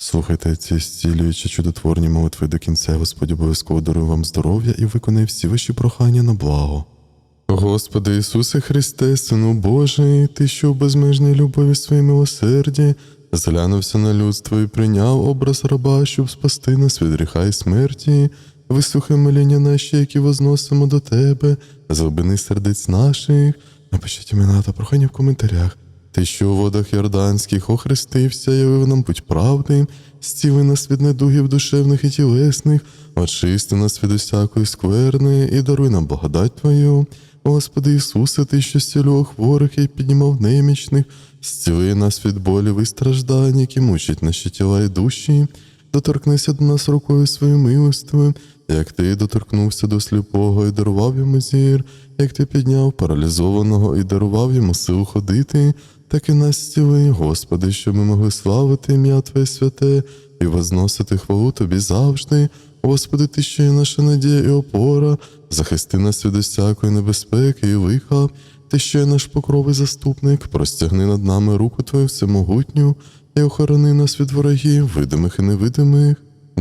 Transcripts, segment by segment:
Слухайте ці зцілюючі чудотворні молитви до кінця, Господь обов'язково дарує вам здоров'я і виконає всі ваші прохання на благо. Господи Ісусе Христе, Сину Божий, Ти, що в безмежній любові своїй милосерді, зглянувся на людство і прийняв образ раба, щоб спасти нас від гріха і смерті, вислухай моління наші, які возносимо до Тебе, злобини сердець наших. Напишіть імена та прохання в коментарях. Ти, що у водах Йорданських охрестився, явив нам путь правди, зціли нас від недугів душевних і тілесних, очисти нас від усякої скверни і даруй нам благодать Твою. Господи Ісусе, Ти, що зцілював хворих і піднімав немічних, зціли нас від болів і страждань, які мучать наші тіла і душі, доторкнися до нас рукою своєю милостивою, як ти доторкнувся до сліпого і дарував йому зір, як ти підняв паралізованого і дарував йому силу ходити, так і нас зціли, Господи, щоб ми могли славити ім'я Твоє святе і возносити хвалу Тобі завжди. Господи, Ти що є наша надія і опора, захисти нас від усякої небезпеки і лиха, Ти що є наш покров і заступник, простягни над нами руку Твою всемогутню і охорони нас від ворогів, видимих і невидимих.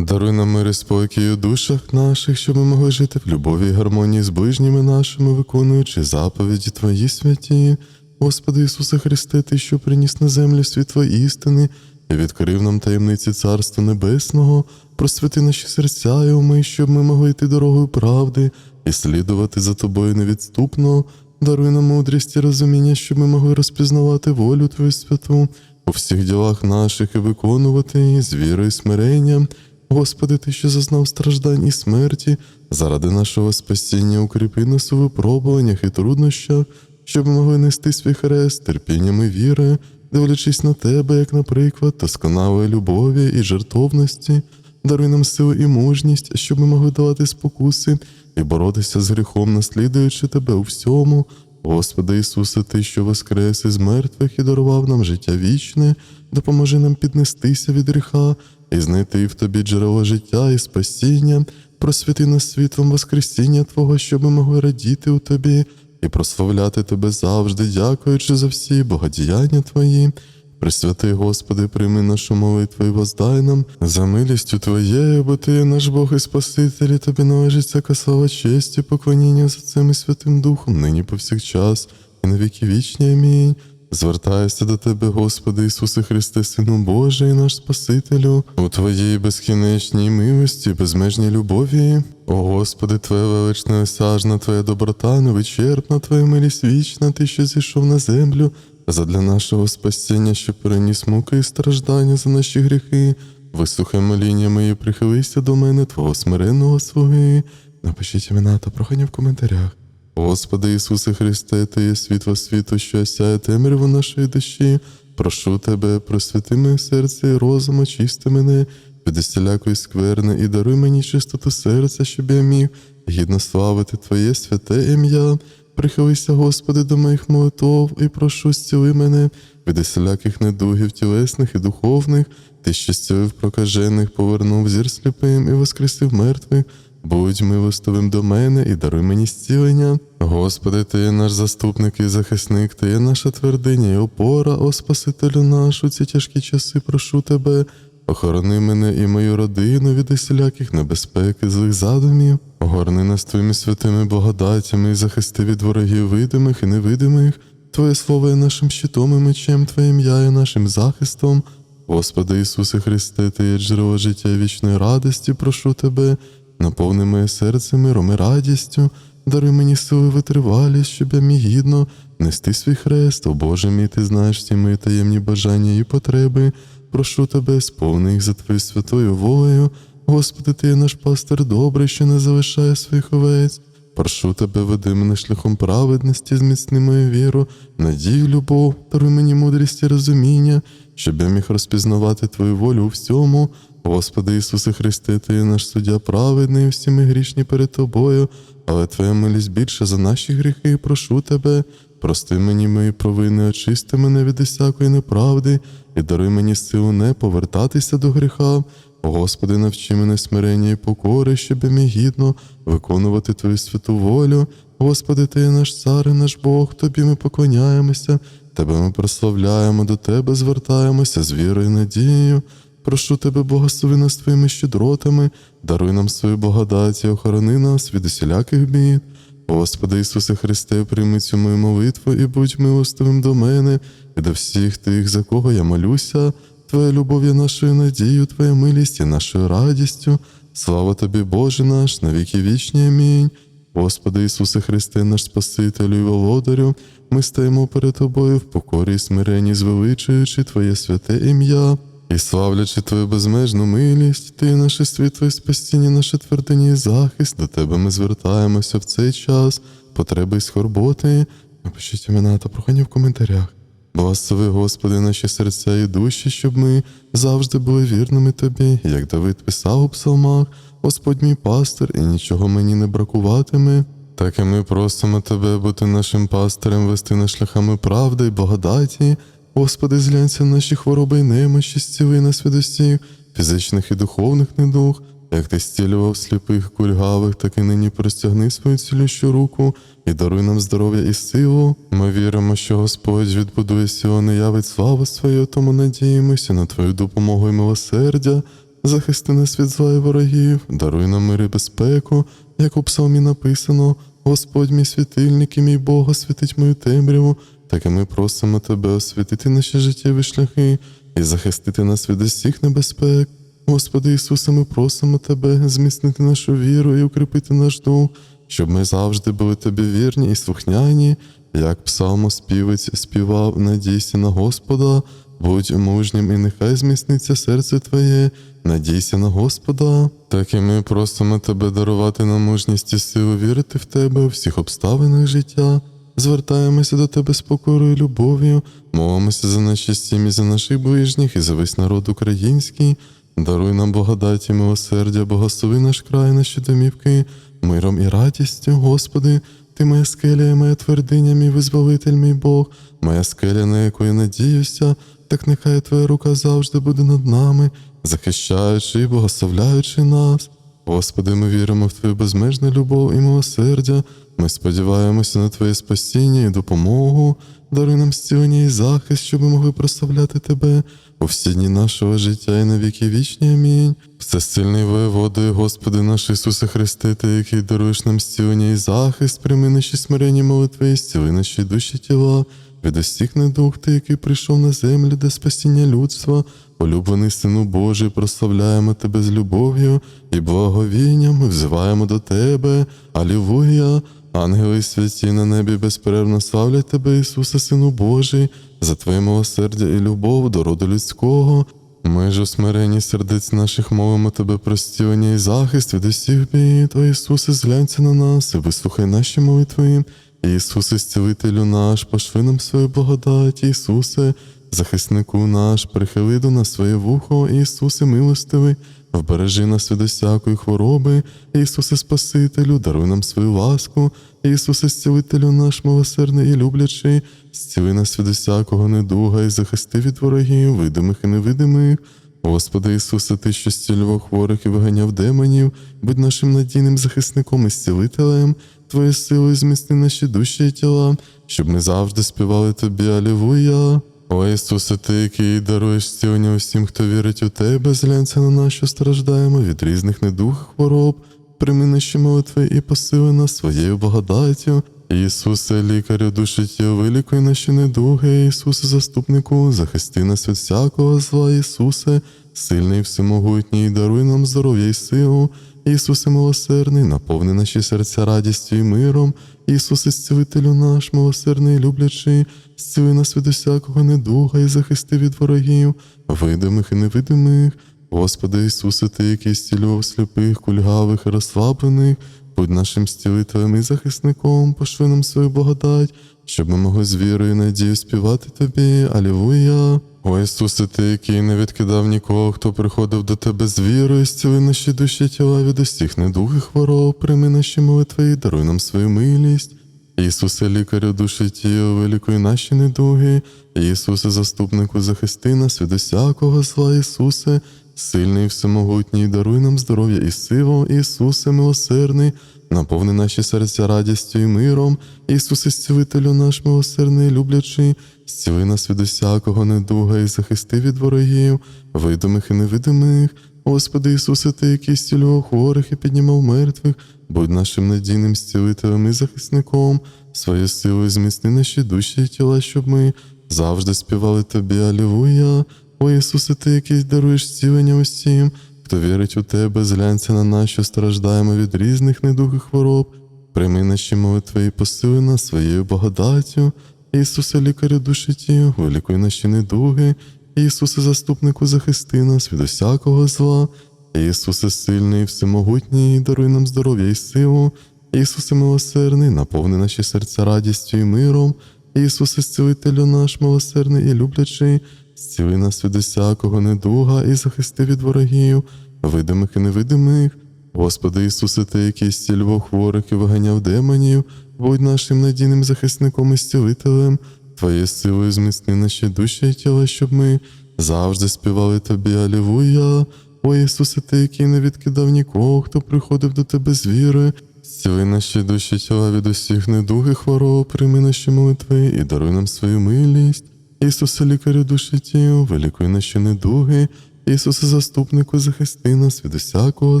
Даруй нам мир і спокій у душах наших, щоб ми могли жити в любові і гармонії з ближніми нашими, виконуючи заповіді Твої святі. Господи Ісусе Христе, Ти, що приніс на землю світло істини і відкрив нам таємниці Царства Небесного, просвіти наші серця і уми, щоб ми могли йти дорогою правди і слідувати за Тобою невідступно. Даруй нам мудрість і розуміння, щоб ми могли розпізнавати волю Твою святу у всіх ділах наших і виконувати її з вірою і смиренням. Господи, Ти, що зазнав страждань і смерті, заради нашого спасіння укріпи нас у випробуваннях і труднощах, щоб могли нести свій хрест терпінням і вірою, дивлячись на Тебе, як, наприклад, досконалої любові і жертовності, даруй нам силу і мужність, щоб ми могли давати спокуси і боротися з гріхом, наслідуючи Тебе у всьому. Господи Ісусе, Ти, що воскрес із мертвих і дарував нам життя вічне, допоможи нам піднестися від гріха і знайти в Тобі джерело життя і спасіння, просвіти нас світлом Воскресіння Твого, щоб ми могли радіти у Тобі і прославляти Тебе завжди, дякуючи за всі богодіяння Твої. Пресвятий Господи, прийми нашу молитву і воздай нам за милістю Твоєю, бо Ти наш Бог і Спаситель, і Тобі належить всяка слава честь і поклоніння за цим і Святим Духом, нині повсякчас, і на віки вічні. Амінь. Звертаюся до Тебе, Господи Ісусе Христе, Сину Божий, наш Спасителю, у Твоїй безкінечній милості, безмежній любові. О Господи, Твоя велична осяжна, Твоя доброта, невичерпна, Твоя милість вічна, Ти, що зійшов на землю, задля нашого спасіння, що переніс муки і страждання за наші гріхи. Вислухай моління мої, прихилися до мене, Твого смиренного слуги. Напишіть імена та прохання в коментарях. Господи Ісусе Христе, Ти є світло світу, що осяє темряву нашої душі. Прошу Тебе, просвіти моє серце і розум, очисти мене від усілякої скверни і даруй мені чистоту серця, щоб я міг гідно славити Твоє святе ім'я. Прихилися, Господи, до моїх молитов і прошу, зціли мене від усіляких недугів тілесних і духовних, Ти, що прокажених, повернув зір сліпим і воскресив мертвих. Будь милостивим до мене і даруй мені зцілення. Господи, Ти є наш заступник і захисник, Ти є наша твердиня і опора, о Спасителю наш, у ці тяжкі часи прошу Тебе. Охорони мене і мою родину від усіляких небезпек і злих задумів. Огорни нас твоїми святими благодатями і захисти від ворогів видимих і невидимих. Твоє слово є нашим щитом і мечем, Твоє ім'я є нашим захистом. Господи Ісусе Христе, Ти є джерело життя і вічної радості, прошу Тебе, наповни моє серце миром і радістю, даруй мені сили витривалість, щоб я міг гідно нести свій хрест, о Боже мій, ти знаєш всі мої таємні бажання і потреби. Прошу тебе, сповни їх за Твоєю святою волею. Господи, Ти є наш пастир добрий, що не залишає своїх овець. Прошу тебе, веди мене шляхом праведності, зміцни мою віру, надію, любов, даруй мені мудрість і розуміння, щоб я міг розпізнавати Твою волю у всьому. Господи Ісусе Христе, Ти є наш суддя праведний, всі ми грішні перед Тобою, але Твоя милість більше за наші гріхи, прошу Тебе. Прости мені мої провини, очисти мене від усякої неправди і даруй мені силу не повертатися до гріха. Господи, навчи мене смирення і покори, щоб я міг гідно виконувати Твою святу волю. Господи, Ти є наш цар і наш Бог, Тобі ми поклоняємося, Тебе ми прославляємо, до Тебе звертаємося з вірою і надією. Прошу тебе, благослови нас твоїми щедротами, даруй нам свою благодать і охорони нас від усіляких бід. Господи Ісусе Христе, прийми цю мою молитву і будь милостивим до мене і до всіх тих, за кого я молюся. Твоя любов є нашою надією, Твоя милість є нашою радістю. Слава тобі, Боже наш, на віки вічні. Амінь. Господи Ісусе Христе, наш Спасителю і Володарю, ми стаємо перед Тобою в покорі і смиренні, звеличуючи Твоє святе ім'я і славлячи Твою безмежну милість, Ти наше світло і спасіння, наше твердині і захист. До Тебе ми звертаємося в цей час, потреби і скорботи. Напишіть імена та прохання в коментарях. Благослови, Господи, наші серця і душі, щоб ми завжди були вірними Тобі, як Давид писав у псалмах, Господь мій пастир, і нічого мені не бракуватиме. Так і ми просимо Тебе бути нашим пастирем, вести нас шляхами правди і благодаті. Господи, зглянься на наші хвороби і немощі, зціли нас від усіх, фізичних і духовних недуг. Як ти стілював сліпих, кульгавих, так і нині простягни свою цілющу руку і даруй нам здоров'я і силу. Ми віримо, що Господь відбудує Сіон явить славу свою, тому надіємося на Твою допомогу і милосердя. Захисти нас від зла і ворогів, даруй нам мир і безпеку, як у псалмі написано, Господь мій світильник і мій Бог освітить мою темряву, так і ми просимо Тебе освітити наші життєві шляхи і захистити нас від усіх небезпек. Господи Ісусе, ми просимо Тебе зміцнити нашу віру і укріпити наш дух, щоб ми завжди були Тобі вірні і слухняні, як псалмоспівець співав, надійся на Господа, будь мужнім, і нехай зміцниться серце Твоє, надійся на Господа. Так і ми просимо Тебе дарувати нам мужність і силу вірити в Тебе у всіх обставинах життя. Звертаємося до Тебе з покорою і любов'ю, молимося за наші сім'ї, за наших ближніх і за весь народ український. Даруй нам благодаті, милосердя, благослови наш край, наші домівки, миром і радістю, Господи, Ти моя скеля, і моя твердиня, мій визволитель, мій Бог, моя скеля, на яку я надіюся, так нехай Твоя рука завжди буде над нами, захищаючи і благословляючи нас. Господи, ми віримо в Твою безмежну любов і милосердя. Ми сподіваємося на Твоє спасіння і допомогу. Даруй нам зцілення і захист, щоб ми могли прославляти Тебе у всі дні нашого життя і на віки вічні. Амінь. Всесильний воєводою, Господи наш Ісусе Христе, Ти, який даруєш нам зцілення і захист, прийми наші смиренні молитви і зціли наші душі тіла. Від усіх недуг ти, який прийшов на землю, де спасіння людства, улюблений Сину Божий, прославляємо Тебе з любов'ю і благовінням, взиваємо до Тебе. Алілуя! Ангели святі на небі безперервно славлять Тебе, Ісусе, Сину Божий, за Твоє милосердя і любов до роду людського. Ми ж у смиренні сердець наших молимо Тебе про стілення і захист від усіх бід. О Ісусе, зглянься на нас і вислухай наші молитви. Ісусе, зцілителю наш, пошли нам свою благодать, Ісусе, захиснику наш, прихили до нас своє вухо, Ісусе, милостивий, вбережи нас від усякої хвороби, Ісусе, Спасителю, даруй нам свою ласку, Ісусе, зцілителю наш, милосердний і люблячий, зціли нас від усякого недуга і захисти від ворогів, видимих і невидимих. Господи Ісусе, Ти, що зцілював хворих і виганяв демонів, будь нашим надійним захисником і зцілителем, Твоєю силою зміцни наші душі і тіла, щоб ми завжди співали Тобі Алілуя. О Ісусе, Ти, який даруєш зцілення усім, хто вірить у Тебе, зглянься на нас, що страждаємо від різних недуг хвороб, прийми наші молитви і посили нас своєю благодаттю. Ісусе, лікарю душі тіл, вилікуй наші недуги, Ісусе, заступнику, захисти нас від всякого зла, Ісусе, сильний всемогутній, даруй нам здоров'я і силу. Ісусе милосердний, наповни наші серця радістю і миром. Ісусе, зцілителю наш, милосердний і люблячий, зціли нас від усякого недуга і захисти від ворогів, видимих і невидимих. Господи Ісусе, Ти, який зцілював сліпих, кульгавих і розслаблених, будь нашим зцілителем і захисником, пошли нам свою благодать, щоб ми могли з вірою і надією співати Тобі. Алілуя! О Ісусе, Ти, який не відкидав нікого, хто приходив до Тебе з вірою, зціли наші душі тіла від усіх недуг і хвороб, прийми наші молитви даруй нам свою милість. Ісусе, лікарю душі тіла, вилікуй наші недуги. Ісусе, заступнику, захисти нас від усякого зла, Ісусе, сильний і всемогутній, даруй нам здоров'я і силу, Ісусе милосердний, наповни наші серця радістю і миром, Ісусе, зцілителю наш милосердний, люблячий, зціли нас від усякого недуга і захисти від ворогів, видимих і невидимих. Господи Ісусе, Ти, який зцілював хворих і піднімав мертвих, будь нашим надійним зцілителем і захисником, своєю силою зміцни наші душі і тіла, щоб ми завжди співали Тобі, Алілуя. О Ісусе, Ти, який даруєш зцілення усім, хто вірить у Тебе, зглянься на нас, що страждаємо від різних недуг і хвороб. Прийми наші молитви і посили нас своєю благодаттю. Ісусе, лікарю душі тіл, вилікуй наші недуги. Ісусе, заступнику, захисти нас від усякого зла. Ісусе, сильний, і всемогутній, даруй нам здоров'я і силу. Ісусе, милосердний, наповни наші серця радістю і миром. Ісусе, зцілителю наш милосердний і люблячий, зціли нас від усякого недуга і захисти від ворогів, видимих і невидимих. Господи Ісусе, Ти, який зцілював хворих і виганяв демонів, будь нашим надійним захисником і зцілителем, Твоєю силою зміцни наші душі і тіла, щоб ми завжди співали Тобі, Алілуя. О Ісусе, Ти, який не відкидав нікого, хто приходив до Тебе з віри, зціли наші душі тіла від усіх недуг і хвороб, прийми наші молитви і даруй нам свою милість. Ісусе, лікарю душі тіл, вилікуй наші недуги, Ісусе, заступнику, захисти нас від усякого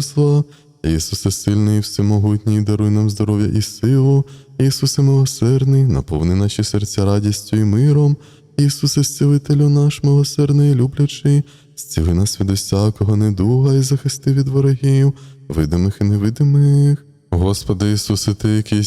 зла. Ісусе, сильний і всемогутній, даруй нам здоров'я і силу. Ісусе милосердний, наповни наші серця радістю і миром. Ісусе, зцілителю наш милосердний і люблячий, зціли нас від усякого недуга і захисти від ворогів, видимих і невидимих. Господи Ісусе, Ти, який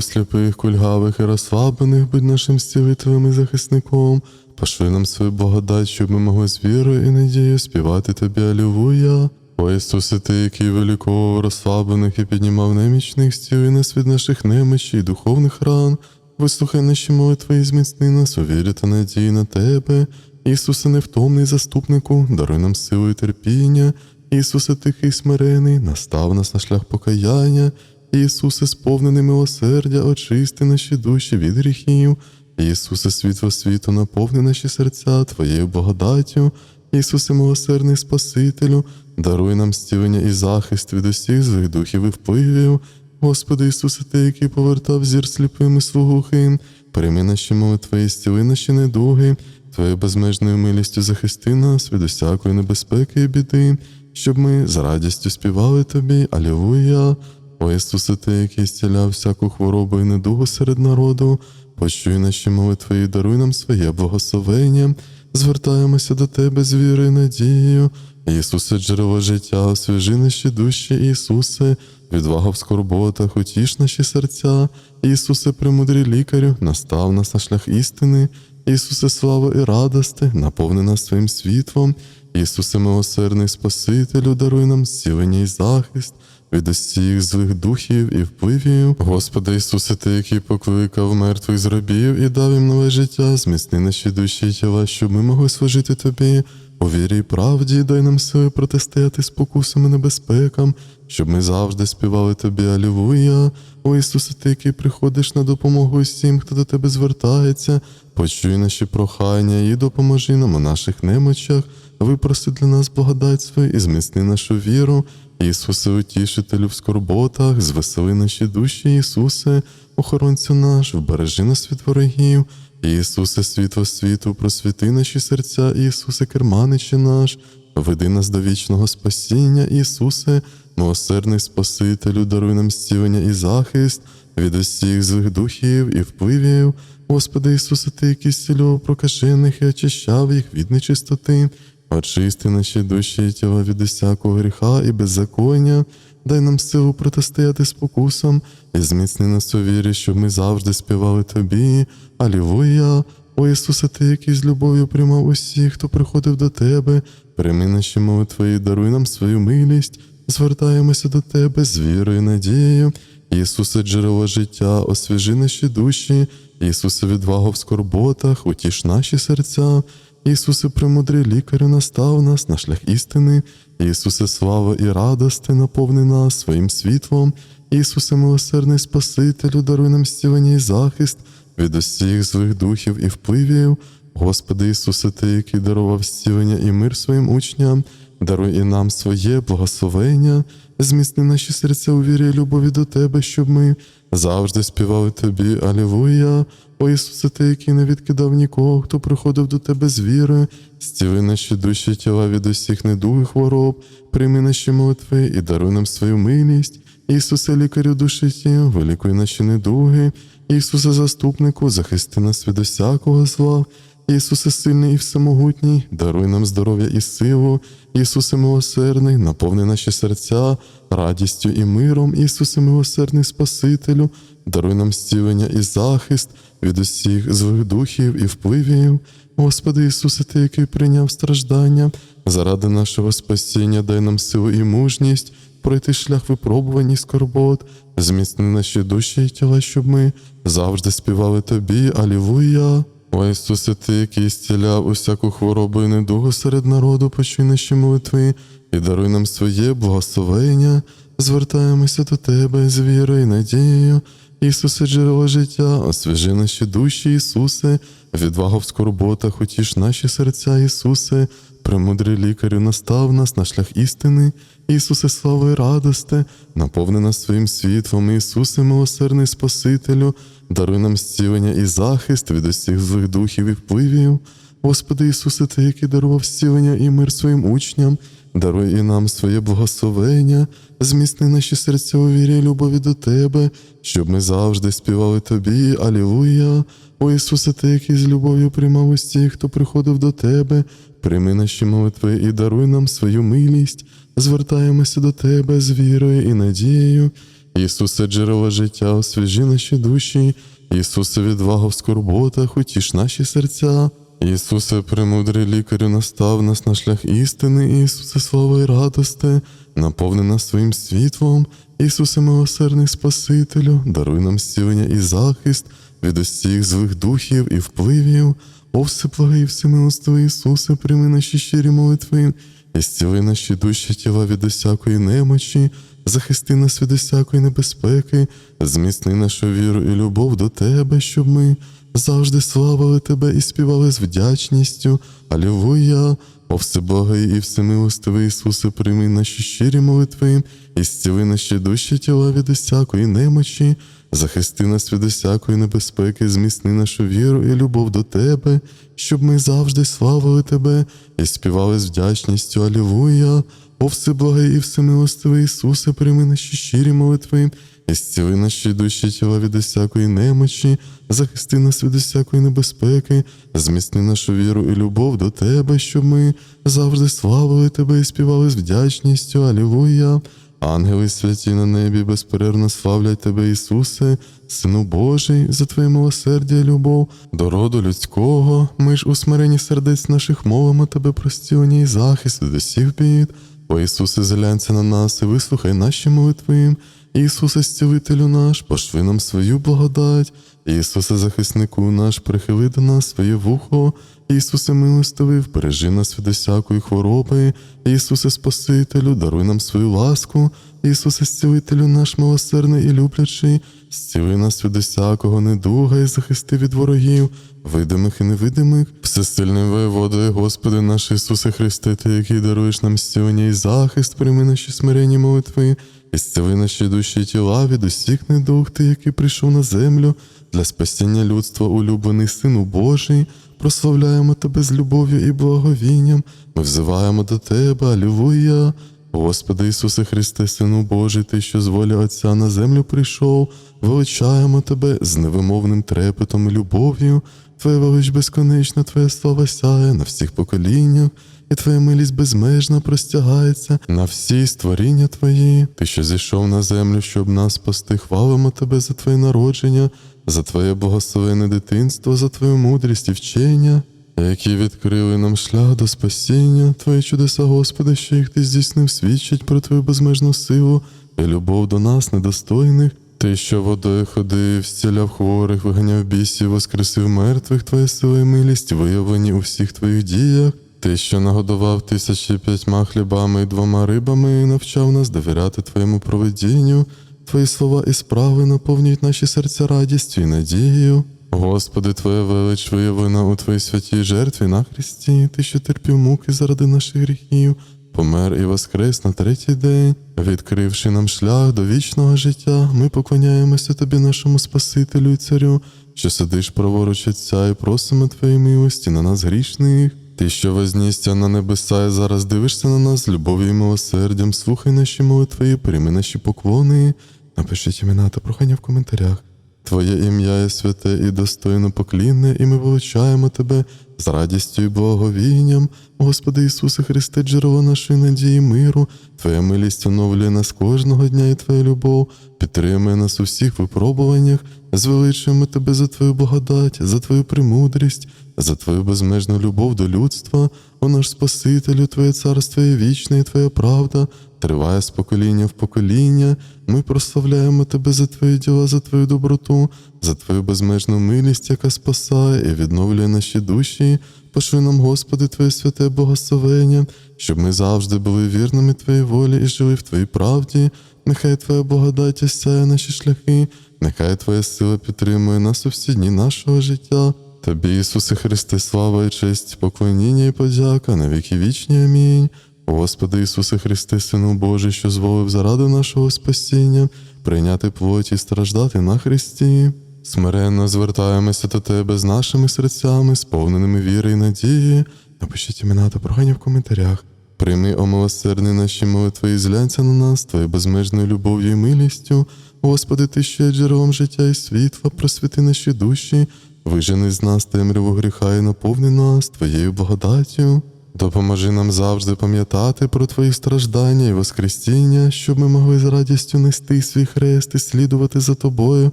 сліпих, кульгавих і розслаблених, будь нашим зцілителем і захисником, пошли нам свою благодать, щоб ми могли з вірою і надією співати Тобі Алілуя. О Ісусе, Ти, який виліковував розслаблених і піднімав немічних, зціли нас від наших немочей і духовних ран, вислухай наші молитви і зміцни нас у вірі та надії на Тебе. Ісусе, невтомний заступнику, даруй нам силу і терпіння. Ісусе, тихий смирений, настав нас на шлях покаяння. Ісусе, сповнений милосердя, очисти наші душі від гріхів. Ісусе, світло світу, наповни наші серця Твоєю благодаттю. Ісусе, милосердний Спасителю, даруй нам стілення і захист від усіх злих духів і впливів. Господи Ісусе, Ти, який повертав зір сліпим і слугухим, прийми наші молитви і стіли наші недуги, Твоєю безмежною милістю захисти нас від усякої небезпеки і біди, щоб ми з радістю співали Тобі, Алілуя. О Ісусе, Ти, який зціляв всяку хворобу і недугу серед народу, почуй наші молитви і даруй нам своє благословення. Звертаємося до Тебе з вірою і надією. Ісусе, джерело життя, освіжи наші душі, Ісусе, відвага в скорботах, утіш наші серця. Ісусе, премудрий лікарю, настав нас на шлях істини. Ісусе, слава і радости, наповни нас своїм світлом. Ісусе, милосердний Спасителю, даруй нам зцілення і захист від усіх злих духів і впливів. Господи Ісусе, Ти, який покликав мертвих з рабів і дав їм нове життя, зміцни наші душі тіла, щоб ми могли служити Тобі. У вірі і правді дай нам сили протистояти спокусам і небезпекам, щоб ми завжди співали Тобі Алілуя. О Ісусе, Ти, який приходиш на допомогу всім, хто до Тебе звертається, почуй наші прохання і допоможи нам у наших немочах, випроси для нас благодать свою і зміцни нашу віру. Ісусе, утішителю в скорботах, звесели наші душі, Ісусе, охоронцю наш, вбережи нас від ворогів. Ісусе, світло світу, просвіти наші серця, Ісусе, керманичі наш, веди нас до вічного спасіння, Ісусе, милосердний Спасителю, даруй нам зцілення і захист від усіх злих духів і впливів. Господи Ісусе, Ти, який зцілював прокажених і очищав їх від нечистоти, очисти наші душі і тіла від усякого гріха і беззаконня. Дай нам силу протистояти спокусам і зміцни нас у вірі, щоб ми завжди співали Тобі. Алілуя! О Ісусе, Ти, який з любов'ю приймав усіх, хто приходив до Тебе, прийми наші молитви і даруй нам свою милість. Звертаємося до Тебе з вірою і надією. Ісусе, джерело життя, освіжи наші душі, Ісусе, відвагу в скорботах, утіш наші серця. Ісусе, премудрий лікарю, настав нас на шлях істини. Ісусе, слава і радости, наповни нас своїм світлом. Ісусе, милосердний Спасителю, даруй нам стілення і захист від усіх злих духів і впливів. Господи Ісусе, Ти, який дарував зцілення і мир своїм учням, даруй і нам своє благословення, зміцни наші серця у вірі любові до Тебе, щоб ми завжди співали Тобі, Алілуя. О Ісусе, Ти, який не відкидав нікого, хто приходив до Тебе з вірою, стіли наші душі тіла від усіх недуг хвороб, прийми наші молитви і даруй нам свою милість. Ісусе, лікарю душі тіл, вилікуй наші недуги, Ісусе, заступнику, захисти нас від усякого зла. Ісусе сильний і всемогутній, даруй нам здоров'я і силу, Ісусе милосердний, наповни наші серця радістю і миром, Ісусе милосердний Спасителю, даруй нам зцілення і захист від усіх злих духів і впливів. Господи Ісусе, Ти, який прийняв страждання, заради нашого спасіння, дай нам силу і мужність пройти шлях випробувань і скорбот, зміцни наші душі і тіла, щоб ми завжди співали Тобі, Алілуя. О Ісусе, Ти, який зціляв усяку хворобу і недугу серед народу, почуй наші молитви і даруй нам своє благословення. Звертаємося до Тебе з вірою і надією. Ісусе, джерело життя, освіжи наші душі, Ісусе, відвагу в скорботах, утіш наші серця, Ісусе, премудрий лікарю, настав нас на шлях істини, Ісусе, слава і радосте, наповни нас своїм світлом, Ісусе, милосердний Спасителю, даруй нам зцілення і захист від усіх злих духів і впливів. Господи Ісусе, Ти, який дарував зцілення і мир своїм учням, даруй і нам своє благословення, зміцни наші серця у вірі і любові до Тебе, щоб ми завжди співали Тобі, Алілуя. О Ісусе, Ти, який з любов'ю приймав усіх, хто приходив до Тебе, прийми наші молитви і даруй нам свою милість, звертаємося до Тебе з вірою і надією. Ісусе, джерело життя, освіжи наші душі, Ісусе, відвага в скорботах, утіш наші серця. Ісусе, премудрий лікарю, настав нас на шлях істини, Ісусе, слава і радосте, наповни нас своїм світлом, Ісусе, милосердний Спасителю, даруй нам зцілення і захист від усіх злих духів і впливів. О, всеблагий, всемилостивий Ісусе, прийми наші щирі молитви, і зціли наші душі тіла від усякої немочі, захисти нас від усякої небезпеки, зміцни нашу віру і любов до Тебе, щоб ми завжди славили Тебе і співали з вдячністю. Алілуя! О всеблагий і всемилостивий Ісусе, прийми наші щирі молитви, і зціли наші душі тіла від усякої немочі, захисти нас від усякої небезпеки, зміцни нашу віру і любов до Тебе, щоб ми завжди славили Тебе і співали з вдячністю. Алілуя! О всеблагий і всемилостивий Ісусе, прийми наші щирі молитви, і зціли наші душі тіла від усякої немочі, захисти нас від усякої небезпеки, зміцни нашу віру і любов до Тебе, щоб ми завжди славили Тебе і співали з вдячністю. Алілуя! Ангели святі на небі безперервно славлять Тебе, Ісусе, Сину Божий, за Твоє милосердя і любов до роду людського. Ми ж у смиренні сердець наших молимо Тебе про і захист від усіх бід. О Ісусе, зглянься на нас і вислухай наші молитви. Ісусе, Стілителю наш, пошви нам свою благодать. Ісусе, захиснику наш, прихили до нас своє вухо. Ісусе, милостивий, вбережи нас від усякої хвороби. Ісусе, Спасителю, даруй нам свою ласку. Ісусе, зцілителю наш милосердний і люблячий, зціли нас від усякого недуга і захисти від ворогів, видимих і невидимих, всесильним воєводою, Господи наш Ісусе Христе, Ти, який даруєш нам зцілення і захист, прийми наші смиренні молитви, і зціли наші душі і тіла від усіх недуг, Ти, який прийшов на землю для спасіння людства, улюблений Сину Божий, прославляємо Тебе з любов'ю і благовінням, ми взиваємо до Тебе, Алілуя. Господи Ісусе Христе, Сину Божий, Ти, що з волі Отця на землю прийшов, величаємо Тебе з невимовним трепетом і любов'ю. Твоя велич безконечна, Твоя слава сяє на всіх поколіннях, і Твоя милість безмежна простягається на всі створіння Твої. Ти, що зійшов на землю, щоб нас спасти, хвалимо Тебе за Твоє народження, за Твоє благословене дитинство, за Твою мудрість і вчення які відкрили нам шлях до спасіння, Твої чудеса, Господи, що їх ти здійснив, свідчить про Твою безмежну силу і любов до нас, недостойних. Ти, що водою ходив, зціляв хворих, виганяв бісів, воскресив мертвих, Твоя сила і милість виявлені у всіх Твоїх діях. Ти, що нагодував тисячі п'ятьма хлібами і двома рибами, і навчав нас довіряти Твоєму проведінню. Твої слова і справи наповнюють наші серця радістю і надією. Господи, Твоя велич виявлена у Твоїй святій жертві на Христі, Ти, що терпів муки заради наших гріхів, помер і воскрес на третій день, відкривши нам шлях до вічного життя, ми поклоняємося тобі, нашому Спасителю і Царю, що сидиш праворуч Отця і просимо Твоєї милості на нас грішних. Ти, що вознісся на небеса і зараз дивишся на нас з любов'ю і милосердям, слухай наші молитви, прийми наші поклони. Напишіть імена та прохання в коментарях. Твоє ім'я є святе і достойно поклінне, і ми величаємо Тебе з радістю і благовінням. Господи Ісусе Христе, джерело нашої надії, миру, Твоя милість оновлює нас кожного дня, і Твоя любов підтримує нас у всіх випробуваннях. Звеличуємо Тебе за Твою благодать, за Твою премудрість, за Твою безмежну любов до людства, о наш Спасителю, Твоє царство є вічне, і Твоя правда триває з покоління в покоління. Ми прославляємо Тебе за Твої діла, за Твою доброту, за Твою безмежну милість, яка спасає і відновлює наші душі. Пошли нам, Господи, Твоє святе благословення, щоб ми завжди були вірними Твоїй волі і жили в Твоїй правді. Нехай Твоя благодать осяє наші шляхи, нехай Твоя сила підтримує нас у всі дні нашого життя. Тобі, Ісусе Христе, слава і честь, поклоніння і подяка на віки вічні. Амінь. Господи Ісусе Христе, Сину Божий, що зволив заради нашого спасіння, прийняти плоті і страждати на Христі. Смиренно звертаємося до Тебе з нашими серцями, сповненими віри і надії. Напишіть імена та прохання в коментарях. Прийми, о милосердний наші молитви і зглянься на нас, Твоєю безмежною любов'ю і милістю. Господи, Ти є джерелом життя і світла, просвіти наші душі, вижени з нас темряву гріха і наповни нас Твоєю благодаттю. Допоможи нам завжди пам'ятати про Твої страждання і воскресіння, щоб ми могли з радістю нести свій хрест і слідувати за Тобою,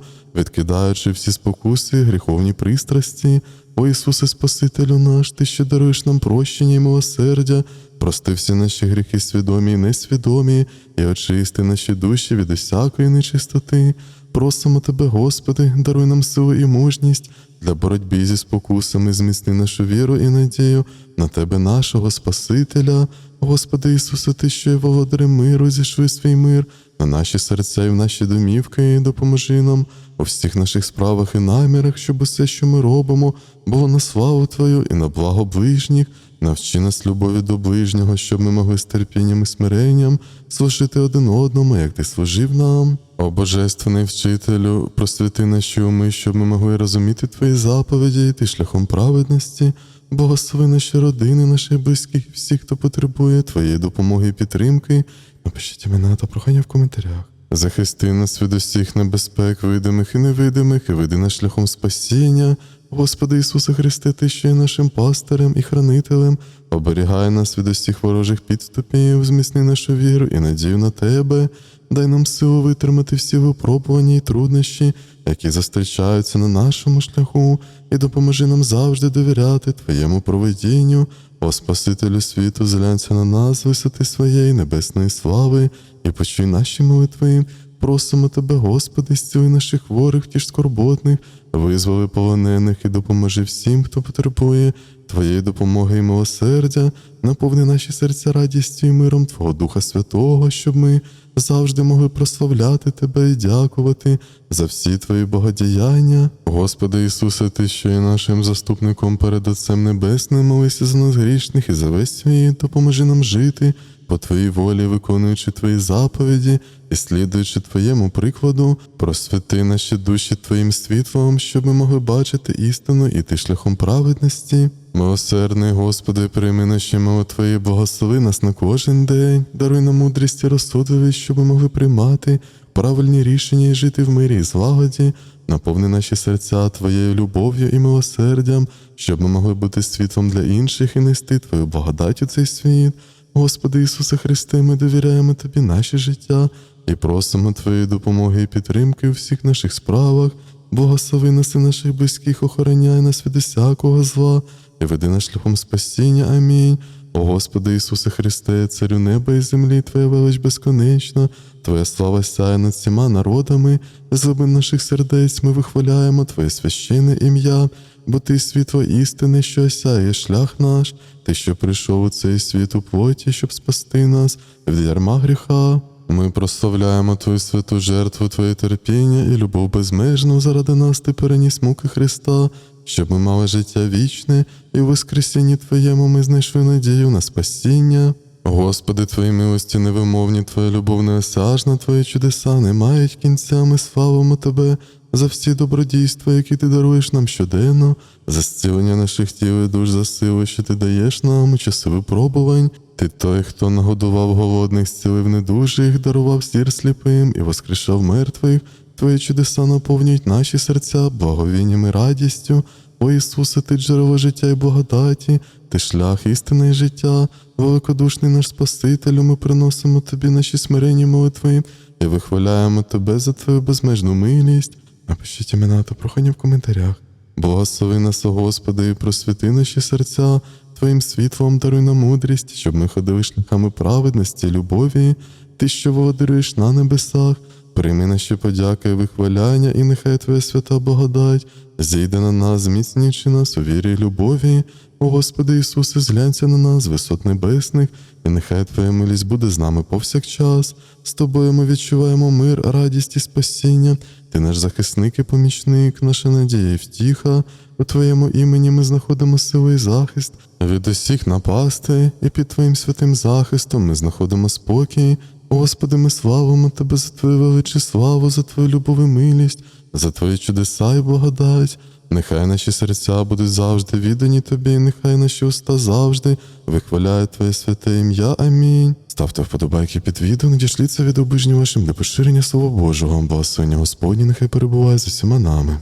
відкидаючи всі спокуси, і гріховні пристрасті. О Ісусе Спасителю наш, Ти що даруєш нам прощення і милосердя, прости всі наші гріхи свідомі і несвідомі, і очисти наші душі від усякої нечистоти. Просимо Тебе, Господи, даруй нам силу і мужність для боротьби зі спокусами, зміцни нашу віру і надію на Тебе, нашого Спасителя. Господи Ісусе, Ти, що є володарем миру, зішли свій мир на наші серця і в наші домівки, і допоможи нам у всіх наших справах і намірах, щоб усе, що ми робимо, було на славу Твою і на благо ближніх. Навчи нас любові до ближнього, щоб ми могли з терпінням і смиренням служити один одному, як ти служив нам. О Божественний вчителю, просвіти наші уми, щоб ми могли розуміти Твої заповіді і йти шляхом праведності, благослови наші родини, наших близьких, всіх, хто потребує Твоєї допомоги і підтримки. Напишіть імена та прохання в коментарях. Захисти нас від усіх небезпек, видимих і невидимих, і веди нас шляхом спасіння. Господи Ісусе Христе, Ти, що є нашим пастирем і хранителем, оберігай нас від усіх ворожих підступів, зміцни нашу віру і надію на Тебе. Дай нам силу витримати всі випробування і труднощі, які зустрічаються на нашому шляху, і допоможи нам завжди довіряти Твоєму проведінню. О Спасителю світу, зглянься на нас, висоти своєї небесної слави, і почуй наші молитви. Просимо Тебе, Господи, зціли наших хворих, ті ж скорботних, визволи полонених і допоможи всім, хто потребує Твоєї допомоги і милосердя, наповни наші серця радістю і миром Твого Духа Святого, щоб ми завжди могли прославляти Тебе і дякувати за всі Твої богодіяння. Господи Ісусе, Ти, що є нашим заступником перед Отцем Небесним, молися за нас грішних і за весь світ, допоможи нам жити по Твоїй волі, виконуючи Твої заповіді і слідуючи Твоєму прикладу, просвіти наші душі Твоїм світлом, щоб ми могли бачити істину і йти шляхом праведності. Милосердний Господи, прийми наші молитви благослови нас на кожен день, даруй нам мудрість і розсудливість, щоб ми могли приймати правильні рішення і жити в мирі і злагоді, наповни наші серця Твоєю любов'ю і милосердям, щоб ми могли бути світлом для інших і нести Твою благодать у цей світ. Господи Ісусе Христе, ми довіряємо Тобі наше життя і просимо Твоєї допомоги і підтримки у всіх наших справах. Благослови нас і наших близьких, охороняй нас від усякого зла і веди нас шляхом спасіння. Амінь. О Господи Ісусе Христе, Царю неба і землі, Твоя велич безконечна, Твоя слава сяє над всіма народами, з глибин наших сердець ми вихваляємо Твоє священне ім'я, бо Ти світло істини, що осяє шлях наш, Ти, що прийшов у цей світ у плоті, щоб спасти нас від ярма гріха. Ми прославляємо Твою святу жертву, Твоє терпіння і любов безмежну заради нас Ти переніс муки Христа, щоб ми мали життя вічне, і в Воскресінні Твоєму ми знайшли надію на спасіння. Господи, Твої милості невимовні, Твоя любов неосяжна, Твої чудеса не мають кінця, ми славимо Тебе за всі добродійства, які Ти даруєш нам щоденно, за зцілення наших тіл і душ, за силу, що Ти даєш нам часи випробувань. Ти той, хто нагодував голодних, зцілив недужих, дарував сір сліпим і воскрешав мертвих. Твої чудеса наповнюють наші серця благовінням і радістю. О Ісусе, ти джерело життя і благодаті, ти шлях істини і життя, великодушний наш Спасителю, ми приносимо тобі наші смиренні молитви і вихваляємо тебе за твою безмежну милість. Напишіть імена та прохання в коментарях. Благослови нас, о Господи, і просвіти наші серця, Твоїм світлом даруй нам мудрість, щоб ми ходили шляхами праведності, любові, Ти, що володарюєш на небесах, прийми наші подяки вихваляння, і нехай Твоя свята благодать зійде на нас, зміцнюючи нас у вірі і любові. О Господи Ісусе, зглянься на нас, висот небесних, і нехай Твоя милість буде з нами повсякчас. З тобою ми відчуваємо мир, радість і спасіння. Ти наш захисник і помічник, наша надія і втіха. У Твоєму імені ми знаходимо силу і захист від усіх напасти, і під Твоїм святим захистом ми знаходимо спокій. О Господи, ми славимо Тебе за Твою величі славу, за Твою любов і милість, за Твої чудеса і благодать. Нехай наші серця будуть завжди віддані Тобі, нехай наші уста завжди вихваляють Твоє святе ім'я. Амінь. Ставте вподобайки під відео, надішліться від обижні вашим для поширення Слова Божого. Благословення Господні нехай перебуває з усіма нами.